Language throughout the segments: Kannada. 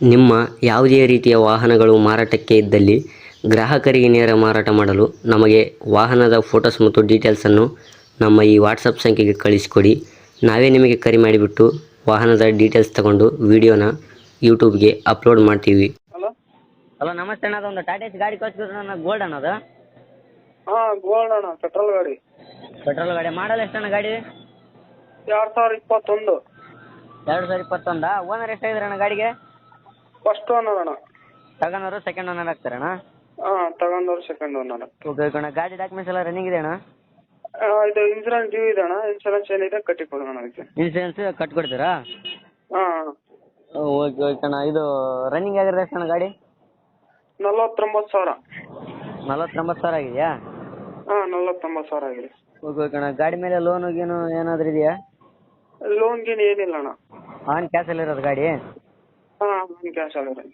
ನಿಮ್ಮ ಯಾವುದೇ ರೀತಿಯ ವಾಹನಗಳು ಮಾರಾಟಕ್ಕೆ ಇದ್ದಲ್ಲಿ ಗ್ರಾಹಕರಿಗೆ ನೇರ ಮಾರಾಟ ಮಾಡಲು ನಮಗೆ ವಾಹನದ ಫೋಟೋಸ್ ಮತ್ತು ಡೀಟೇಲ್ಸನ್ನು ನಮ್ಮ ಈ ವಾಟ್ಸಪ್ ಸಂಖ್ಯೆಗೆ ಕಳಿಸಿಕೊಡಿ. ನಾವೇ ನಿಮಗೆ ಕರೆ ಮಾಡಿಬಿಟ್ಟು ವಾಹನದ ಡೀಟೇಲ್ಸ್ ತಗೊಂಡು ವಿಡಿಯೋನ ಯೂಟ್ಯೂಬ್ಗೆ ಅಪ್ಲೋಡ್ ಮಾಡ್ತೀವಿ. ಹಲೋ? ಹಲೋ ನಮಸ್ತೆ ಅಣ್ಣ ಒಂದು ಟಾಟಾ ಎಸಿ ಗಾಡಿ ಕಳ್ಸಿದ್ರು ಅಣ್ಣ ಗೋಲ್ಡ್ ಅದು? ಹಾಂ ಗೋಲ್ಡ್ ಅಣ್ಣ ಪೆಟ್ರೋಲ್ ಗಾಡಿ. ಪೆಟ್ರೋಲ್ ಗಾಡಿ ಮಾಡಲ್ ಎಷ್ಟು ಅಣ್ಣ ಗಾಡಿ? ಎರಡು ಸಾವಿರ ಇಪ್ಪತ್ತೊಂದು. ಎರಡು ಸಾವಿರ ಇಪ್ಪತ್ತೊಂದಾ? ಓನರ್ ಎಷ್ಟಾಗಿದ್ರೆ ಅಣ್ಣ ಗಾಡಿಗೆ? ಫಸ್ಟ್ ಓನರ್ ಅಣ್ಣ ತಗೊಂಡವರು ಸೆಕೆಂಡ್ ಓನರ್ ಆಗ್ತಾರಣ್ಣ ಹಾಂ ತಗೊಂಡವ್ರು ಸೆಕೆಂಡ್ ಓನರ್ ಓಕೆ ಓಕೆ ಅಣ್ಣ. ಗಾಡಿ ಡಾಕ್ಯುಮೆಂಟ್ಸ್ ಎಲ್ಲ ರನ್ನಿಂಗ್ ಇದೆ ಅಣ್ಣ? ಇದು ಇನ್ಸೂರೆನ್ಸ್ ಡ್ಯೂ ಇದೆ ಅಣ್ಣ. ಇನ್ಸೂರೆನ್ಸ್ ಏನಿದೆ ಕಟ್ಟಿ ಕೊಡೋಣ ಅದಕ್ಕೆ ಇನ್ಸೂರೆನ್ಸ್ ಕಟ್ಕೊಡ್ತೀರಾ? ಹಾಂ. ಓಕೆ ಓಕೆ ಅಣ್ಣ. ಇದು ರನ್ನಿಂಗ್ ಆಗಿರೋದು ಎಷ್ಟು ಅಣ್ಣ ಗಾಡಿ? ನಲವತ್ತೊಂಬತ್ತು ಸಾವಿರ. ನಲವತ್ತೊಂಬತ್ತು ಸಾವಿರ ಆಗಿದೆಯಾ? ಹಾಂ ನಲವತ್ತೊಂಬತ್ತು ಸಾವಿರ ಆಗಿದೆ. ಓಕೆ ಓಕೆ ಅಣ್ಣ. ಗಾಡಿ ಮೇಲೆ ಲೋನ್ ಗೀನು ಏನಾದರೂ ಇದೆಯಾ? ಲೋನ್ ಗೀನ್ ಏನಿಲ್ಲ ಅಣ್ಣ. ಆನ್ ಕ್ಯಾಶಲ್ಲಿ ಇರೋದು ಗಾಡಿ? ಹಾಂ ಕ್ಯಾಶ್ ಆಗಿದೆ.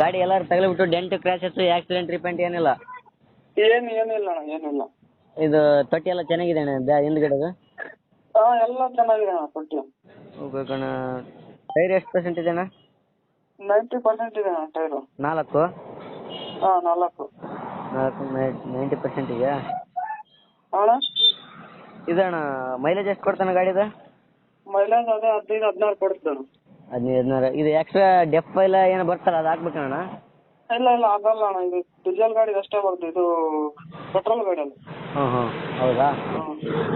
ಗಾಡಿ ಎಲ್ಲಾರು ತಗಲಿಬಿಟ್ಟು ಡೆಂಟ್ ಕ್ರ್ಯಾಶಸ್ ಆಕ್ಸಿಡೆಂಟ್ ರಿಪೆಂಟ್ ಏನಿಲ್ಲ? ಏನು ಏನಿಲ್ಲ ಅಣ್ಣ ಏನಿಲ್ಲ. ಇದು ತೊಟ್ಟಿ ಎಲ್ಲ ಚೆನ್ನಾಗಿದೆ ಅಣ್ಣ ಬ್ಯಾ ಹಿಂದ್ಗಡೆದು? ಆ ಎಲ್ಲ ಚೆನ್ನಾಗಿದೆ ಅಣ್ಣ ತೊಟ್ಟಿ. ಓಕೆ ಕಣ ಅಣ್ಣ ಟೈರ್ ಎಷ್ಟು ಪರ್ಸೆಂಟ್ ಇದೆ ಅಣ್ಣ? ನೈಂಟಿ ಪರ್ಸೆಂಟ್ ಇದೆ ಅಣ್ಣ ಟೈರು. ನಾಲ್ಕು? ಹಾಂ ನಾಲ್ಕು. ನಾಲ್ಕು ನೈಂಟಿ ಪರ್ಸೆಂಟ್ ಇದೆಯಾ? ಅಣ್ಣ? ಇದಣ್ಣ ಮೈಲೇಜ್ ಎಷ್ಟು ಕೊಡ್ತಾನೆ ಗಾಡಿದು? ಮೈಲೇಜ್ ಅದೇ ಹದಿನೈದು ಹದಿನಾರು ಕೊಡುತ್ತೆ ಅಣ್ಣ ಹದಿನೈದು ಹದಿನಾರು ಇದು ಎಕ್ಸ್ಟ್ರಾ ಡೆಪ್ ಎಲ್ಲ ಏನು ಬರ್ತಲ್ಲ ಅದು ಹಾಕ್ಬೇಕಣ್ಣ ಇಲ್ಲ ಇಲ್ಲ ಅದಲ್ಲ ಅಣ್ಣ. ಇದು ಡೀಸೆಲ್ ಗಾಡಿ ಅಷ್ಟೇ ಬರುತ್ತೆ ಇದು ಪೆಟ್ರೋಲ್ ಗಾಡಿ ಅಲ್ಲ ಹಾಂ ಹಾಂ. ಹೌದಾ?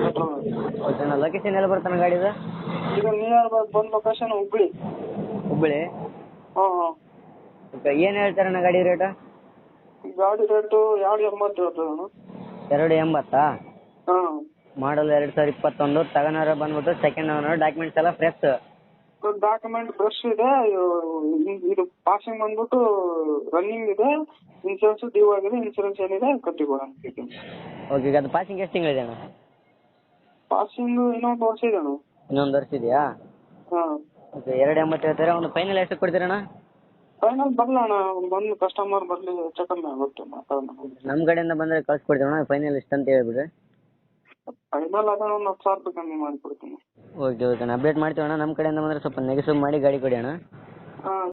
ಪೆಟ್ರೋಲ್ ಗಾಡಿ. ಓಕೆ ಅಣ್ಣ. ಲೊಕೇಶನ್ ಎಲ್ಲ ಬರ್ತಾನೆ ಗಾಡಿದು? ಇದು ನಿಯರ್ ಬೈ ಬಂದ್ ಲೊಕೇಶನ್ ಹುಬ್ಳಿ. ಹುಬ್ಬಳ್ಳಿ ಹಾಂ ಹಾಂ. ಓಕೆ ಏನು ಹೇಳ್ತಾರಣ್ಣ ಗಾಡಿ ರೇಟ್ ಗಾಡಿ ರೇಟು ಎರಡು ಎಂಬತ್ತು ಹೇಳ್ತದೆ ಅಣ್ಣ. ಎರಡು ಎಂಬತ್ತಾ? ಹಾಂ. ಮಾಡಲ್ ಎರಡು ಸಾವಿರ ಇಪ್ಪತ್ತೊಂದು ತಗೊಂಡವ್ರೆ ಬಂದ್ಬಿಟ್ಟು ಸೆಕೆಂಡ್ ಓನರ್ ಡಾಕ್ಯುಮೆಂಟ್ಸ್ ಎಲ್ಲ ಫ್ರೆಶ್ ಡಾಕ್ಯುಮೆಂಟ್ ಬ್ರಷ್ ಇದೆ ಇದು- ಪಾಸಿಂಗ್ ಬಂದ್ಬಿಟ್ಟು ರನ್ನಿಂಗ್ ಇದೆ ಇನ್ಸೂರೆನ್ಸ್ ಡ್ಯೂ ಆಗಿದೆ ಇನ್ಶೂರೆನ್ಸ್ ಏನಿದೆ ಕಟ್ಟಿ ಕೊಡೋಣ ಓಕೆ ಈಗ ಅದು ಪಾಸಿಂಗ್ ಎಷ್ಟು ತಿಂಗಳಿದೆ ಅಣ್ಣ? ಪಾಸಿಂಗ್ ಇನ್ನೊಂದು ವರ್ಷ ಇದೆ ಅಣ್ಣ. ಇನ್ನೊಂದು ವರ್ಷ ಇದೆಯಾ? ಹಾಂ. ಓಕೆ ಎರಡು ಎಂಬತ್ತು ಹೇಳ್ತಾರೆ ಒಂದು ಫೈನಲ್ ಎಷ್ಟು ಕೊಡ್ತೀರಣ್ಣ ಫೈನಲ್ ಬರಲ್ಲ ಅಣ್ಣ ಬಂದು ಕಸ್ಟಮರ್ ಬರಲಿ ಚೆಕಪ್ ಮಾತಾಡೋಣ. ನಮ್ಮ ಕಡೆಯಿಂದ ಬಂದರೆ ಅಣ್ಣ ಫೈನಲ್ ಎಷ್ಟು ಅಂತ ಹೇಳ್ಬಿಡ್ರಿ. ಫೈನಲ್ ಅದನ್ನ ಒಂದು ಹತ್ತು ಸಾವಿರ ರೂಪಾಯಿ ಕಮ್ಮಿ ಮಾಡಿಕೊಡ್ತೀನಿ. ಓಕೆ ಓಕೆ ಅಣ್ಣ. ಅಪ್ಡೇಟ್ ಮಾಡ್ತೀವಣ್ಣ ನಮ್ಮ ಕಡೆಯಿಂದ ಬಂದರೆ ಸ್ವಲ್ಪ ನೆಗೆಸಿವ್ ಮಾಡಿ ಗಾಡಿ ಕೊಡಿ ಅಣ್ಣ. ಹಾಂ.